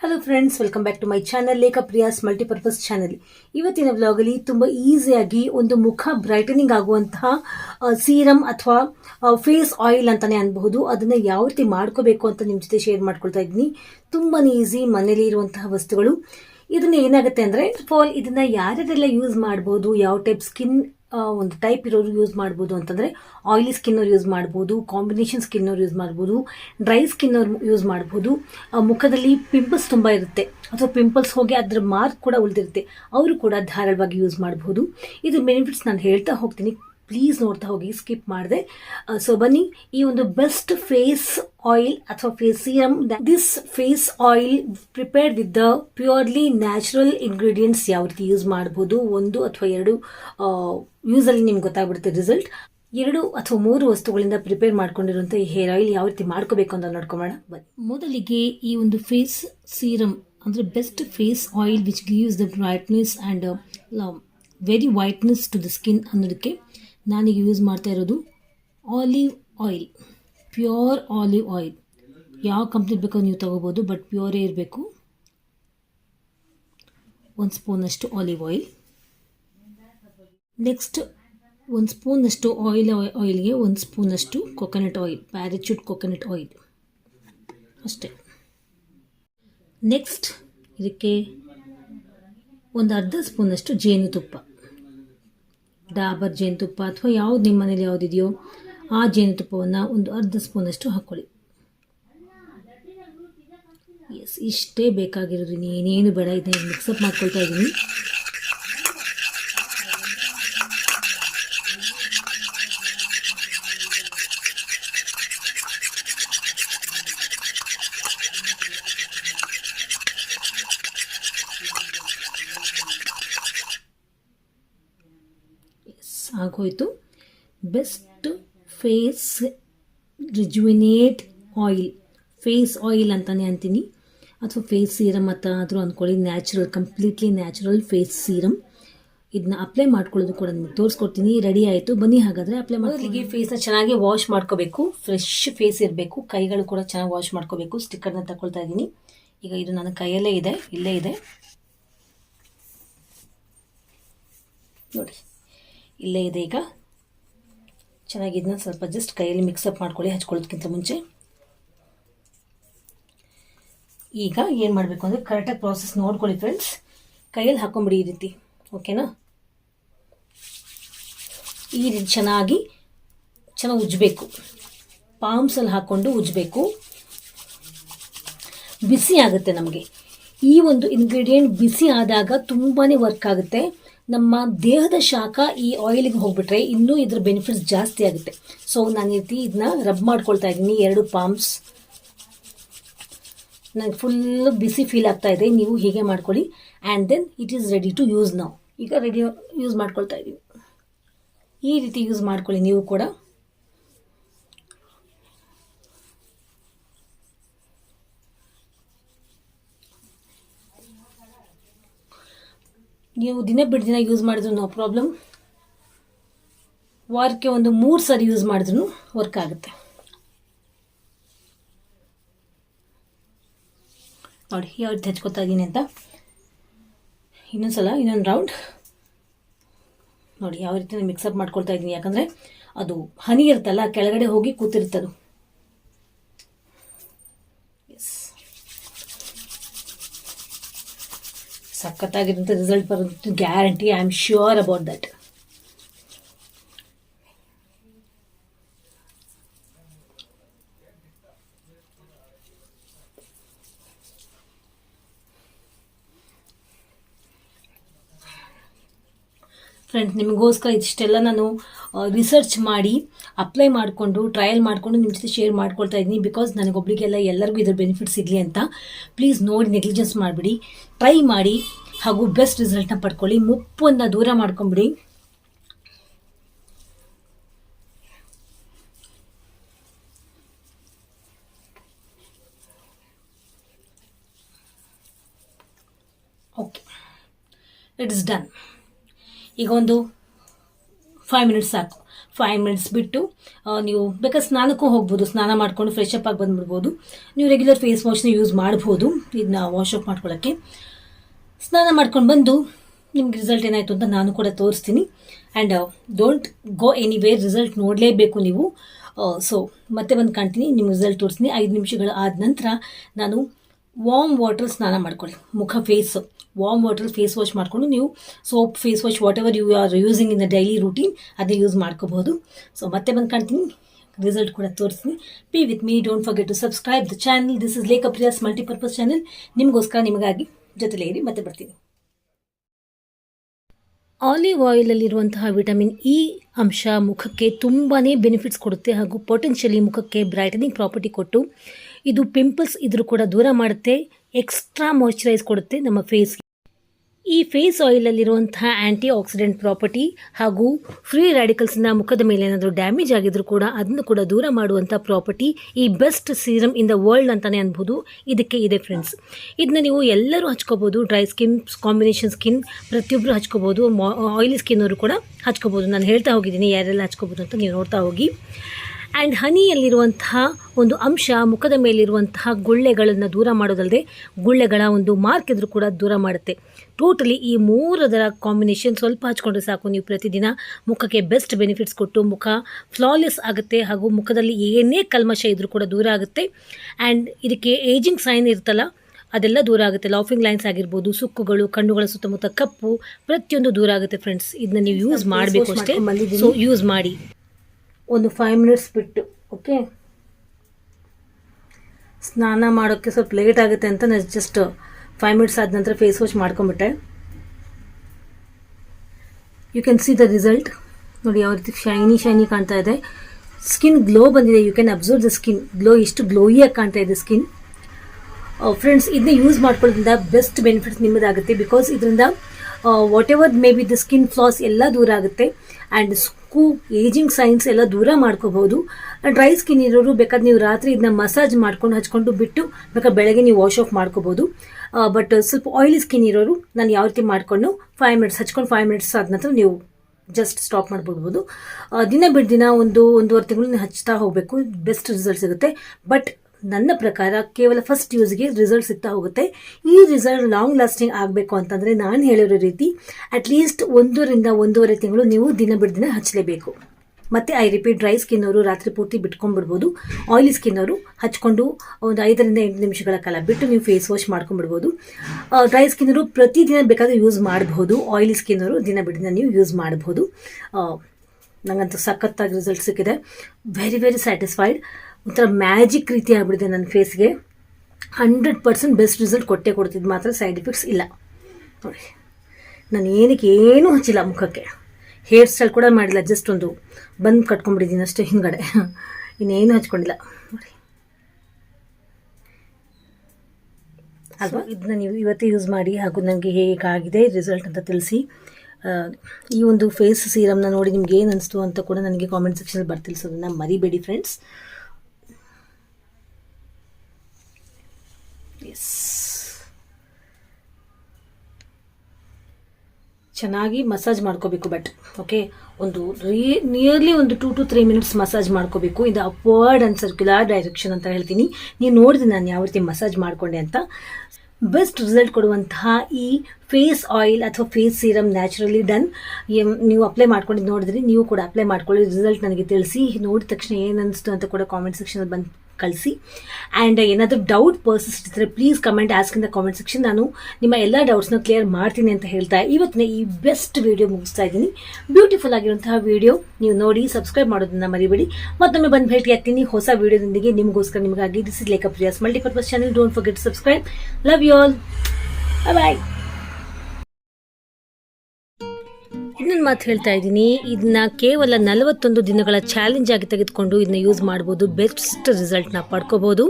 Hello friends welcome back to my channel Lekha Priya's multipurpose channel ಇವತ್ತಿನ ವ್ಲಾಗಲ್ಲಿ ತುಂಬ ಈಸಿಯಾಗಿ ಒಂದು ಮುಖ ಬ್ರೈಟನಿಂಗ್ ಆಗುವಂತಹ ಸೀರಮ್ ಅಥವಾ ಫೇಸ್ ಆಯಿಲ್ ಅಂತಾನೆ ಅನ್ಬಹುದು. ಅದನ್ನ ಯಾವ ರೀತಿ ಮಾಡ್ಕೋಬೇಕು ಅಂತ ನಿಮ್ಮ ಜೊತೆ ಶೇರ್ ಮಾಡ್ಕೊಳ್ತಾ ಇದ್ದೀನಿ. ತುಂಬಾ ಈಸಿ ಮನೇಲಿ ಇರುವಂತಹ ವಸ್ತುಗಳು. ಇದನ್ನ ಏನಾಗುತ್ತೆ ಅಂದ್ರೆ ಫಾಲ್ ಇದನ್ನ ಯಾರ್ಯಾರೆಲ್ಲ ಯೂಸ್ ಮಾಡಬಹುದು ಯಾವ ಟೈಪ್ ಸ್ಕಿನ್ ಒಂದು ಟೈಪ್ ಇರೋರು ಯೂಸ್ ಮಾಡ್ಬೋದು ಅಂತಂದ್ರೆ ಆಯಿಲಿ ಸ್ಕಿನ್ ಅವ್ರು ಯೂಸ್ ಮಾಡ್ಬೋದು ಕಾಂಬಿನೇಷನ್ ಸ್ಕಿನ್ ಅವ್ರು ಯೂಸ್ ಮಾಡ್ಬೋದು ಡ್ರೈ ಸ್ಕಿನ್ ಅವ್ರು ಯೂಸ್ ಮಾಡ್ಬೋದು. ಮುಖದಲ್ಲಿ ಪಿಂಪಲ್ಸ್ ತುಂಬ ಇರುತ್ತೆ. ಅಥವಾ ಪಿಂಪಲ್ಸ್ ಹೋಗಿ ಅದರ ಮಾರ್ಕ್ ಕೂಡ ಉಳಿದಿರುತ್ತೆ. ಅವರು ಕೂಡ ಧಾರಾಳವಾಗಿ ಯೂಸ್ ಮಾಡ್ಬೋದು. ಇದು ಬೆನಿಫಿಟ್ಸ್ ನಾನು ಹೇಳ್ತಾ ಹೋಗ್ತೀನಿ. ಪ್ಲೀಸ್ ನೋಡ್ತಾ ಹೋಗಿ ಸ್ಕಿಪ್ ಮಾಡಿದೆ. ಸೊ ಬನ್ನಿ, ಈ ಒಂದು ಬೆಸ್ಟ್ ಫೇಸ್ ಆಯಿಲ್ ಅಥವಾ face serum this face oil prepared with the purely natural ingredients ಯಾವ ರೀತಿ ಯೂಸ್ ಮಾಡ್ಬೋದು, ಒಂದು ಅಥವಾ ಎರಡು ಯೂಸಲ್ಲಿ ನಿಮ್ಗೆ ಗೊತ್ತಾಗ್ಬಿಡುತ್ತೆ ರಿಸಲ್ಟ್ ಎರಡು ಅಥವಾ ಮೂರು ವಸ್ತುಗಳಿಂದ ಪ್ರಿಪೇರ್ ಮಾಡ್ಕೊಂಡಿರುವಂಥ ಈ ಹೇರ್ ಆಯಿಲ್ ಯಾವ ರೀತಿ ಮಾಡ್ಕೋಬೇಕು ಅಂತ ನೋಡ್ಕೊಂಬೋಣ ಬನ್ನಿ. ಮೊದಲಿಗೆ ಈ ಒಂದು ಫೇಸ್ ಸೀರಮ್ ಅಂದರೆ best face oil which gives the brightness and very whiteness to the skin ಅನ್ನೋದಕ್ಕೆ ನಾನೀಗ ಯೂಸ್ ಮಾಡ್ತಾ ಇರೋದು olive oil pure olive oil ಯಾವ ಕಂಪ್ನಿ ಬೇಕೋ ನೀವು ತೊಗೋಬೋದು ಬಟ್ ಪ್ಯೂರೇ ಇರಬೇಕು. ಒಂದು ಸ್ಪೂನಷ್ಟು ಆಲಿವ್ ಆಯಿಲ್ ನೆಕ್ಸ್ಟ್ ಒಂದು ಸ್ಪೂನಷ್ಟು ಆಯಿಲ್ ಆಯಿಲ್ಗೆ ಒಂದು ಸ್ಪೂನಷ್ಟು coconut oil Parachute coconut oil ಅಷ್ಟೇ. ನೆಕ್ಸ್ಟ್ ಇದಕ್ಕೆ ಒಂದು ಅರ್ಧ ಸ್ಪೂನಷ್ಟು ಜೇನುತುಪ್ಪ. ಡಾಬರ್ ಜೇನುತುಪ್ಪ ಅಥವಾ ಯಾವ್ದು ನಿಮ್ಮ ಮನೇಲಿ ಯಾವುದಿದೆಯೋ ಆ ಜೇನುತುಪ್ಪವನ್ನು ಒಂದು ಅರ್ಧ ಸ್ಪೂನಷ್ಟು ಹಾಕ್ಕೊಳ್ಳಿ ಎಸ್ ಇಷ್ಟೇ ಬೇಕಾಗಿರೋದು. ಇನ್ನೇನೇನು ಬೇಡ, ಇದನ್ನ ಮಿಕ್ಸಪ್ ಮಾಡ್ಕೊಳ್ತಾ ಇದ್ದೀನಿ ಎಸ್ ಆಗೋಯ್ತು. Best face rejuvenate oil face oil ಅಂತಾನೆ ಅಂತೀನಿ. ಅಥವಾ ಫೇಸ್ ಸೀರಮ್ ಅಂತ ಆದರೂ ಅಂದ್ಕೊಳ್ಳಿ natural completely natural face serum ಇದನ್ನ ಅಪ್ಲೈ ಮಾಡ್ಕೊಳ್ಳೋದು ಕೂಡ ನಿಮ್ಗೆ ತೋರಿಸ್ಕೊಡ್ತೀನಿ. ರೆಡಿ ಆಯಿತು. ಬನ್ನಿ ಹಾಗಾದರೆ ಅಪ್ಲೈ ಮಾಡೋದಕ್ಕೆ ಫೇಸ್ನ ಚೆನ್ನಾಗಿ ವಾಶ್ ಮಾಡ್ಕೋಬೇಕು. ಫ್ರೆಶ್ ಫೇಸ್ ಇರಬೇಕು. ಕೈಗಳು ಕೂಡ ಚೆನ್ನಾಗಿ ವಾಶ್ ಮಾಡ್ಕೋಬೇಕು. ಸ್ಟಿಕ್ಕರ್ನ ತಗೊಳ್ತಾ ಇದ್ದೀನಿ. ಈಗ ಇದು ನನ್ನ ಕೈಯಲ್ಲೇ ಇದೆ. ಇಲ್ಲೇ ಇದೆ. ನೋಡಿ. ಇಲ್ಲೇ ಇದೆ ಈಗ. ಚೆನ್ನಾಗಿ ಇದನ್ನ ಸ್ವಲ್ಪ ಜಸ್ಟ್ ಕೈಯಲ್ಲಿ ಮಿಕ್ಸಪ್ ಮಾಡ್ಕೊಳ್ಳಿ ಹಚ್ಕೊಳ್ಳೋದಕ್ಕಿಂತ ಮುಂಚೆ. ಈಗ ಏನು ಮಾಡಬೇಕು ಅಂದರೆ ಕರೆಕ್ಟಾಗಿ ಪ್ರಾಸೆಸ್ ನೋಡ್ಕೊಳ್ಳಿ ಫ್ರೆಂಡ್ಸ್ ಕೈಯಲ್ಲಿ ಹಾಕೊಂಬಿಡಿ ಈ ರೀತಿ ಓಕೆನಾ ಈ ರೀತಿ ಚೆನ್ನಾಗಿ ಚೆನ್ನಾಗಿ ಉಜ್ಜಬೇಕು. ಪಾಮ್ಸಲ್ಲಿ ಹಾಕ್ಕೊಂಡು ಉಜ್ಜಬೇಕು. ಬಿಸಿ ಆಗುತ್ತೆ ನಮಗೆ. ಈ ಒಂದು ಇಂಗ್ರೀಡಿಯೆಂಟ್ ಬಿಸಿ ಆದಾಗ ತುಂಬಾ ವರ್ಕ್ ಆಗುತ್ತೆ. ನಮ್ಮ ದೇಹದ ಶಾಖ ಈ ಆಯಿಲಿಗೆ ಹೋಗ್ಬಿಟ್ರೆ ಇನ್ನೂ ಇದ್ರ ಬೆನಿಫಿಟ್ಸ್ ಜಾಸ್ತಿ ಆಗುತ್ತೆ. ಸೊ ನಾನು ಈ ಇದನ್ನ ರಬ್ ಮಾಡ್ಕೊಳ್ತಾ ಇದ್ದೀನಿ. ಎರಡು ಪಾಮ್ಸ್ ನನಗೆ ಫುಲ್ ಬಿಸಿ ಫೀಲ್ ಆಗ್ತಾ ಇದೆ. ನೀವು ಹೀಗೆ ಮಾಡ್ಕೊಳ್ಳಿ. And then it is ready to use ನಾವು ಈಗ ರೆಡಿ ಯೂಸ್ ಮಾಡ್ಕೊಳ್ತಾ ಇದ್ದೀವಿ ಈ ರೀತಿ ಯೂಸ್ ಮಾಡ್ಕೊಳ್ಳಿ ನೀವು ಕೂಡ. ನೀವು ದಿನ ಬಿಟ್ಟು ದಿನ ಯೂಸ್ ಮಾಡಿದ್ರು ನೋ ಪ್ರಾಬ್ಲಮ್ ವಾರಕ್ಕೆ ಒಂದು ಮೂರು ಸರಿ ಯೂಸ್ ಮಾಡಿದ್ರು ವರ್ಕ್ ಆಗುತ್ತೆ. ನೋಡಿ ಯಾವ ರೀತಿ ಹಚ್ಕೊತಾ ಇದ್ದೀನಿ ಅಂತ. ಇನ್ನೊಂದ್ಸಲ, ಇನ್ನೊಂದು ರೌಂಡ್ ನೋಡಿ, ಯಾವ ರೀತಿ ನಾನು ಮಿಕ್ಸಪ್ ಮಾಡ್ಕೊಳ್ತಾ ಇದ್ದೀನಿ, ಯಾಕಂದರೆ ಅದು ಹನಿ ಇರುತ್ತಲ್ಲ, ಕೆಳಗಡೆ ಹೋಗಿ ಕೂತಿರುತ್ತದು ಎಸ್ ಸಖತ್ತಾಗಿರೋಂಥ ರಿಸಲ್ಟ್ ಬರೋದು guarantee I am sure about that friends ನಿಮಗೋಸ್ಕರ ಇಷ್ಟೆಲ್ಲ ನಾನು ರಿಸರ್ಚ್ ಮಾಡಿ ಅಪ್ಲೈ ಮಾಡಿಕೊಂಡು ಟ್ರಯಲ್ ಮಾಡಿಕೊಂಡು ನಿಮ್ಮ ಜೊತೆ ಶೇರ್ ಮಾಡ್ಕೊಳ್ತಾ ಇದ್ದೀನಿ ಬಿಕಾಸ್ ನನಗೊಬ್ಬರಿಗೆಲ್ಲ ಎಲ್ಲರಿಗೂ ಇದ್ರ ಬೆನಿಫಿಟ್ ಸಿಗಲಿ ಅಂತ. ಪ್ಲೀಸ್ ನೋಡಿ ನೆಗ್ಲಿಜೆನ್ಸ್ ಮಾಡಿಬಿಡಿ. ಟ್ರೈ ಮಾಡಿ ಹಾಗೂ ಬೆಸ್ಟ್ ರಿಸಲ್ಟ್ನ ಪಡ್ಕೊಳ್ಳಿ. ಮುಪ್ಪನ್ನು ದೂರ ಮಾಡ್ಕೊಂಬಿಡಿ. ಓಕೆ ಇಟ್ ಇಸ್ ಡನ್ ಈಗ ಒಂದು ಫೈವ್ ಮಿನಿಟ್ಸ್ ಸಾಕು. ಫೈವ್ ಮಿನಿಟ್ಸ್ ಬಿಟ್ಟು ನೀವು ಬೇಕಾದ್ರೆ ಸ್ನಾನಕ್ಕೂ ಹೋಗ್ಬೋದು. ಸ್ನಾನ ಮಾಡ್ಕೊಂಡು ಫ್ರೆಶ್ ಅಪ್ ಆಗಿ ಬಂದ್ಬಿಡ್ಬೋದು. ನೀವು ರೆಗ್ಯುಲರ್ ಫೇಸ್ ವಾಶ್ನ ಯೂಸ್ ಮಾಡ್ಬೋದು. ಇದನ್ನ ವಾಶ್ ಅಪ್ ಮಾಡ್ಕೊಳ್ಳೋಕ್ಕೆ ಸ್ನಾನ ಮಾಡ್ಕೊಂಡು ಬಂದು, ನಿಮ್ಗೆ ರಿಸಲ್ಟ್ ಏನಾಯಿತು ಅಂತ ನಾನು ಕೂಡ ತೋರಿಸ್ತೀನಿ. And don't go anywhere result ನೋಡಲೇಬೇಕು ನೀವು. ಸೊ ಮತ್ತೆ ಬಂದು ಕಾಣ್ತೀನಿ. ನಿಮ್ಮ ರಿಸಲ್ಟ್ ತೋರಿಸ್ತೀನಿ. ಐದು ನಿಮಿಷಗಳ ಆದ ನಂತರ ನಾನು ವಾಮ್ ವಾಟರ್ ಸ್ನಾನ ಮಾಡ್ಕೊಳ್ಳಿ. ಮುಖ face warm water face wash ಮಾಡಿಕೊಂಡು ನೀವು soap face wash whatever you are using in the daily routine ಅದೇ ಯೂಸ್ ಮಾಡ್ಕೋಬಹುದು. ಸೊ ಮತ್ತೆ ಬಂದು ಕಾಣ್ತೀನಿ. ರಿಸಲ್ಟ್ ಕೂಡ ತೋರಿಸ್ತೀನಿ. P with me don't forget to subscribe the channel this is Lekha Priya's multipurpose channel ನಿಮಗೋಸ್ಕರ ನಿಮಗಾಗಿ ಜೊತೆಲೇ ಇರಿ ಮತ್ತೆ ಬರ್ತೀನಿ. ಆಲಿವ್ ಆಯಿಲಲ್ಲಿರುವಂತಹ ವಿಟಮಿನ್ ಇ ಅಂಶ ಮುಖಕ್ಕೆ ತುಂಬಾ ಬೆನಿಫಿಟ್ಸ್ ಕೊಡುತ್ತೆ ಹಾಗೂ ಪೊಟೆನ್ಷಿಯಲಿ ಮುಖಕ್ಕೆ ಬ್ರೈಟನಿಂಗ್ ಪ್ರಾಪರ್ಟಿ ಕೊಟ್ಟು, ಇದು ಪಿಂಪಲ್ಸ್ ಇದ್ರೂ ಕೂಡ ದೂರ ಮಾಡುತ್ತೆ ಎಕ್ಸ್ಟ್ರಾ ಮಾಯಶ್ಚರೈಸ್ ಕೊಡುತ್ತೆ ನಮ್ಮ ಫೇಸ್ಗೆ ಈ ಫೇಸ್ ಆಯಿಲಲ್ಲಿರುವಂತಹ ಆ್ಯಂಟಿ ಆಕ್ಸಿಡೆಂಟ್ ಪ್ರಾಪರ್ಟಿ ಹಾಗೂ ಫ್ರೀ ರ್ಯಾಡಿಕಲ್ಸ್ನ ಮುಖದ ಮೇಲೆ ಏನಾದರೂ ಡ್ಯಾಮೇಜ್ ಆಗಿದ್ರೂ ಕೂಡ ಅದನ್ನು ಕೂಡ ದೂರ ಮಾಡುವಂಥ ಪ್ರಾಪರ್ಟಿ ಈ best serum in the world ಅಂತಲೇ ಅನ್ಬೋದು. ಇದಕ್ಕೆ ಇದೆ ಫ್ರೆಂಡ್ಸ್. ಇದನ್ನ ನೀವು ಎಲ್ಲರೂ ಹಚ್ಕೋಬೋದು, ಡ್ರೈ ಸ್ಕಿನ್ ಕಾಂಬಿನೇಷನ್ ಸ್ಕಿನ್ ಪ್ರತಿಯೊಬ್ಬರು ಹಚ್ಕೋಬೋದು ಆಯಿಲಿ ಸ್ಕಿನ್ ಅವರು ಕೂಡ ಹಚ್ಕೋಬೋದು. ನಾನು ಹೇಳ್ತಾ ಹೋಗಿದ್ದೀನಿ, ಯಾರೆಲ್ಲ ಹಚ್ಕೋಬೋದು ಅಂತ ನೀವು ನೋಡ್ತಾ ಹೋಗಿ. ಆ್ಯಂಡ್ ಹನಿಯಲ್ಲಿರುವಂತಹ ಒಂದು ಅಂಶ ಮುಖದ ಮೇಲಿರುವಂತಹ ಗುಳ್ಳೆಗಳನ್ನು ದೂರ ಮಾಡೋದಲ್ಲದೆ ಗುಳ್ಳೆಗಳ ಒಂದು ಮಾರ್ಕ್ ಇದ್ರೂ ಕೂಡ ದೂರ ಮಾಡುತ್ತೆ. ಟೋಟಲಿ ಈ ಮೂರದರ ಕಾಂಬಿನೇಷನ್ ಸ್ವಲ್ಪ ಹಚ್ಕೊಂಡ್ರೆ ಸಾಕು. ನೀವು ಪ್ರತಿದಿನ ಮುಖಕ್ಕೆ ಬೆಸ್ಟ್ ಬೆನಿಫಿಟ್ಸ್ ಕೊಟ್ಟು ಮುಖ ಫ್ಲಾಲೆಸ್ ಆಗುತ್ತೆ ಹಾಗೂ ಮುಖದಲ್ಲಿ ಏನೇ ಕಲ್ಮಶ ಇದ್ರೂ ಕೂಡ ದೂರ ಆಗುತ್ತೆ. ಆ್ಯಂಡ್ ಇದಕ್ಕೆ ಏಜಿಂಗ್ ಸೈನ್ ಇರುತ್ತಲ್ಲ ಅದೆಲ್ಲ ದೂರ ಆಗುತ್ತೆ. ಲಾಫಿಂಗ್ ಲೈನ್ಸ್ ಆಗಿರ್ಬೋದು ಸುಕ್ಕುಗಳು ಕಣ್ಣುಗಳ ಸುತ್ತಮುತ್ತ ಕಪ್ಪು ಪ್ರತಿಯೊಂದು ದೂರ ಆಗುತ್ತೆ ಫ್ರೆಂಡ್ಸ್ ಇದನ್ನ ನೀವು ಯೂಸ್ ಮಾಡಬೇಕು ಅಷ್ಟೇ. ಸೊ ಯೂಸ್ ಮಾಡಿ. ಒಂದು ಫೈವ್ ಮಿನಿಟ್ಸ್ ಬಿಟ್ಟು ಓಕೆ ಸ್ನಾನ ಮಾಡೋಕ್ಕೆ ಸ್ವಲ್ಪ ಲೇಟ್ ಆಗುತ್ತೆ ಅಂತ ನಾನು ಜಸ್ಟ್ ಫೈವ್ ಮಿನಿಟ್ಸ್ ಆದ ನಂತರ face wash ಮಾಡ್ಕೊಂಬಿಟ್ಟೆ you can see the result ನೋಡಿ ಯಾವ ರೀತಿ ಶೈನಿ ಶೈನಿ ಕಾಣ್ತಾ ಇದೆ. ಸ್ಕಿನ್ ಗ್ಲೋ ಬಂದಿದೆ. You can observe the skin glow ಎಷ್ಟು ಗ್ಲೋಯಿಯಾಗಿ ಕಾಣ್ತಾ ಇದೆ ಸ್ಕಿನ್ ಫ್ರೆಂಡ್ಸ್ ಇದನ್ನ ಯೂಸ್ ಮಾಡ್ಕೊಳ್ಳೋದ್ರಿಂದ ಬೆಸ್ಟ್ ಬೆನಿಫಿಟ್ಸ್ ನಿಮ್ಮದಾಗುತ್ತೆ ಬಿಕಾಸ್ ಇದರಿಂದ whatever may be the skin flaws ಎಲ್ಲ ದೂರ ಆಗುತ್ತೆ. ಆ್ಯಂಡ್ ಸ್ಕೂ ಏಜಿಂಗ್ ಸೈನ್ಸ್ ಎಲ್ಲ ದೂರ ಮಾಡ್ಕೋಬಹುದು. ಡ್ರೈ ಸ್ಕಿನ್ ಇರೋರು ಬೇಕಾದ್ರೆ ನೀವು ರಾತ್ರಿ ಇದನ್ನ ಮಸಾಜ್ ಮಾಡ್ಕೊಂಡು ಹಚ್ಕೊಂಡು ಬಿಟ್ಟು ಬೇಕಾದ್ರೆ ಬೆಳಗ್ಗೆ ನೀವು ವಾಶ್ ಆಫ್ ಮಾಡ್ಕೋಬಹುದು. ಬಟ್ ಸ್ವಲ್ಪ ಆಯಿಲಿ ಸ್ಕಿನ್ ಇರೋರು ನಾನು ಯಾವ ರೀತಿ ಮಾಡಿಕೊಂಡು ಫೈವ್ ಮಿನಿಟ್ಸ್ ಹಚ್ಕೊಂಡು ಫೈವ್ ಮಿನಿಟ್ಸ್ ಆದ ನಂತರ ನೀವು ಜಸ್ಟ್ ಸ್ಟಾಪ್ ಮಾಡ್ಬಿಡ್ಬೋದು. ದಿನ ಬಿಟ್ಟು ದಿನ ಒಂದು ಒಂದೂವರೆ ತಿಂಗಳು ಹಚ್ತಾ ಹೋಗಬೇಕು ಬೆಸ್ಟ್ ರಿಸಲ್ಟ್ ಸಿಗುತ್ತೆ. ಬಟ್ ನನ್ನ ಪ್ರಕಾರ ಕೇವಲ ಫಸ್ಟ್ ಯೂಸ್ಗೆ ರಿಸಲ್ಟ್ ಸಿಗ್ತಾ ಹೋಗುತ್ತೆ. ಈ ರಿಸಲ್ಟ್ ಲಾಂಗ್ ಲಾಸ್ಟಿಂಗ್ ಆಗಬೇಕು ಅಂತಂದರೆ ನಾನು ಹೇಳಿರೋ ರೀತಿ ಅಟ್ಲೀಸ್ಟ್ ಒಂದರಿಂದ ಒಂದೂವರೆ ತಿಂಗಳು ನೀವು ದಿನ ಬಿಡ್ದಿನ ಹಚ್ಚಲೇಬೇಕು. ಮತ್ತೆ ಐ ರಿಪೀಟ್ ಡ್ರೈ ಸ್ಕಿನ್ ಅವರು ರಾತ್ರಿ ಪೂರ್ತಿ ಬಿಟ್ಕೊಂಡ್ಬಿಡ್ಬೋದು. ಆಯಿಲಿ ಸ್ಕಿನ್ ಅವರು ಹಚ್ಕೊಂಡು ಒಂದು ಐದರಿಂದ ಎಂಟು ನಿಮಿಷಗಳ ಕಾಲ ಬಿಟ್ಟು ನೀವು ಫೇಸ್ ವಾಶ್ ಮಾಡ್ಕೊಂಡ್ಬಿಡ್ಬೋದು. ಡ್ರೈ ಸ್ಕಿನ್ ಅವರು ಪ್ರತಿದಿನ ಬೇಕಾದರೂ ಯೂಸ್ ಮಾಡಬಹುದು ಆಯಿಲಿ ಸ್ಕಿನ್ ಅವರು ದಿನ ಬಿಡ್ದಿನ ನೀವು ಯೂಸ್ ಮಾಡಬಹುದು ನನಗಂತೂ ಸಖತ್ತಾಗಿ ರಿಸಲ್ಟ್ ಸಿಕ್ಕಿದೆ. ವೆರಿ ವೆರಿ ಸ್ಯಾಟಿಸ್ಫೈಡ್ ಒಂಥರ ಮ್ಯಾಜಿಕ್ ರೀತಿ ಆಗ್ಬಿಡಿದೆ ನನ್ನ ಫೇಸ್ಗೆ. ಹಂಡ್ರೆಡ್ ಪರ್ಸೆಂಟ್ ಬೆಸ್ಟ್ ರಿಸಲ್ಟ್ ಕೊಟ್ಟೆ ಕೊಡ್ತಿದ್ದು ಮಾತ್ರ ಸೈಡ್ ಎಫೆಕ್ಟ್ಸ್ ಇಲ್ಲ. ನೋಡಿ ನಾನು ಏನಕ್ಕೆ ಏನೂ ಹಚ್ಚಿಲ್ಲ ಮುಖಕ್ಕೆ. ಹೇರ್ ಸ್ಟೈಲ್ ಕೂಡ ಮಾಡಿಲ್ಲ ಜಸ್ಟ್ ಒಂದು ಬಂದು ಕಟ್ಕೊಂಡ್ಬಿಟ್ಟಿದ್ದೀನಿ ಅಷ್ಟೇ ಹಿಂಗಡೆ ಇನ್ನೇನು ಹಚ್ಕೊಂಡಿಲ್ಲ. ನೋಡಿ. ಅಲ್ವಾ? ಇದನ್ನ ನೀವು ಇವತ್ತೇ ಯೂಸ್ ಮಾಡಿ ಹಾಗೂ ನನಗೆ ಹೇಗಾಗಿದೆ ರಿಸಲ್ಟ್ ಅಂತ ತಿಳಿಸಿ. ಈ ಒಂದು ಫೇಸ್ ಸೀರಮ್ನ ನೋಡಿ ನಿಮ್ಗೆ ಏನು ಅನಿಸ್ತು ಅಂತ ಕೂಡ ನನಗೆ ಕಾಮೆಂಟ್ ಸೆಕ್ಷನಲ್ಲಿ ಬರ್ತಿಲ್ಸೋದನ್ನ ಮರಿಬೇಡಿ ಫ್ರೆಂಡ್ಸ್ ಎಸ್ ಚೆನ್ನಾಗಿ ಮಸಾಜ್ ಮಾಡ್ಕೋಬೇಕು ಬಟ್ ಓಕೆ ಒಂದು ನಿಯರ್ಲಿ ಒಂದು two to three minutes massage ಮಾಡ್ಕೋಬೇಕು. ಇದು ಅಪ್ವರ್ಡ್ ಅಂಡ್ ಸರ್ಕ್ಯುಲರ್ ಡೈರೆಕ್ಷನ್ ಅಂತ ಹೇಳ್ತೀನಿ. ನೀವು ನೋಡಿದೆ ನಾನು ಯಾವ ರೀತಿ ಮಸಾಜ್ ಮಾಡ್ಕೊಂಡೆ ಅಂತ. ಬೆಸ್ಟ್ ರಿಸಲ್ಟ್ ಕೊಡುವಂತಹ ಈ ಫೇಸ್ ಆಯಿಲ್ ಅಥವಾ ಫೇಸ್ ಸೀರಮ್ ನ್ಯಾಚುರಲಿ ಡನ್ ನೀವು ಅಪ್ಲೈ ಮಾಡ್ಕೊಂಡಿದ್ದು ನೋಡಿದ್ರಿ ನೀವು ಕೂಡ ಅಪ್ಲೈ ಮಾಡ್ಕೊಳ್ಳಿ. ರಿಸಲ್ಟ್ ನನಗೆ ತಿಳಿಸಿ. ನೋಡಿದ ತಕ್ಷಣ ಏನು ಅಂತ ಕೂಡ ಕಾಮೆಂಟ್ ಸೆಕ್ಷನಲ್ಲಿ ಬಂದು ಕಳಿಸಿ ಆ್ಯಂಡ್ ಏನಾದರೂ ಡೌಟ್ ಪರ್ಸಿಸ್ಟ್ ಇದ್ದರೆ please comment ask in the comment section ನಾನು ನಿಮ್ಮ ಎಲ್ಲ ಡೌಟ್ಸ್ನ ಕ್ಲಿಯರ್ ಮಾಡ್ತೀನಿ ಅಂತ ಹೇಳ್ತಾ ಇವತ್ತಿನ ಈ ಬೆಸ್ಟ್ ವಿಡಿಯೋ ಮುಗಿಸ್ತಾ ಇದ್ದೀನಿ. ಬ್ಯೂಟಿಫುಲ್ ಆಗಿರುವಂತಹ ವಿಡಿಯೋ ನೀವು ನೋಡಿ ಸಬ್ಸ್ಕ್ರೈಬ್ ಮಾಡೋದನ್ನ ಮರಿಬೇಡಿ. ಮತ್ತೊಮ್ಮೆ ಬಂದು ಭೇಟಿ ಆಗ್ತೀನಿ. ಹೊಸ ವಿಡಿಯೋದೊಂದಿಗೆ ನಿಮಗೋಸ್ಕರ ನಿಮಗಾಗಿ. This is Lekha Priya's multipurpose channel don't forget subscribe love you all bye ಇನ್ನೊಂದು ಮಾತು ಹೇಳ್ತಾ ಇದ್ದೀನಿ. ಇದನ್ನ ಕೇವಲ ನಲವತ್ತೊಂದು ದಿನಗಳ ಚಾಲೆಂಜ್ ಆಗಿ ತೆಗೆದುಕೊಂಡು ಇದನ್ನ ಯೂಸ್ ಮಾಡ್ಬೋದು. ಬೆಸ್ಟ್ ರಿಸಲ್ಟ್ನ ಪಡ್ಕೋಬೋದು.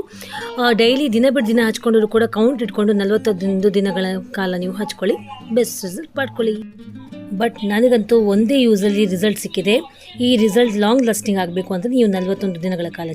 ಡೈಲಿ ದಿನ ಬಿಟ್ಟು ದಿನ ಹಚ್ಕೊಂಡ್ರು ಕೂಡ ಕೌಂಟ್ ಇಟ್ಕೊಂಡು ನಲವತ್ತೊಂದು ದಿನಗಳ ಕಾಲ ನೀವು ಹಚ್ಕೊಳ್ಳಿ. ಬೆಸ್ಟ್ ರಿಸಲ್ಟ್ ಪಡ್ಕೊಳ್ಳಿ. ಬಟ್ ನನಗಂತೂ ಒಂದೇ ಯೂಸಲ್ಲಿ ರಿಸಲ್ಟ್ ಸಿಕ್ಕಿದೆ. ಈ ರಿಸಲ್ಟ್ ಲಾಂಗ್ ಲಾಸ್ಟಿಂಗ್ ಆಗಬೇಕು ಅಂತ ನೀವು ನಲವತ್ತೊಂದು ದಿನಗಳ ಕಾಲ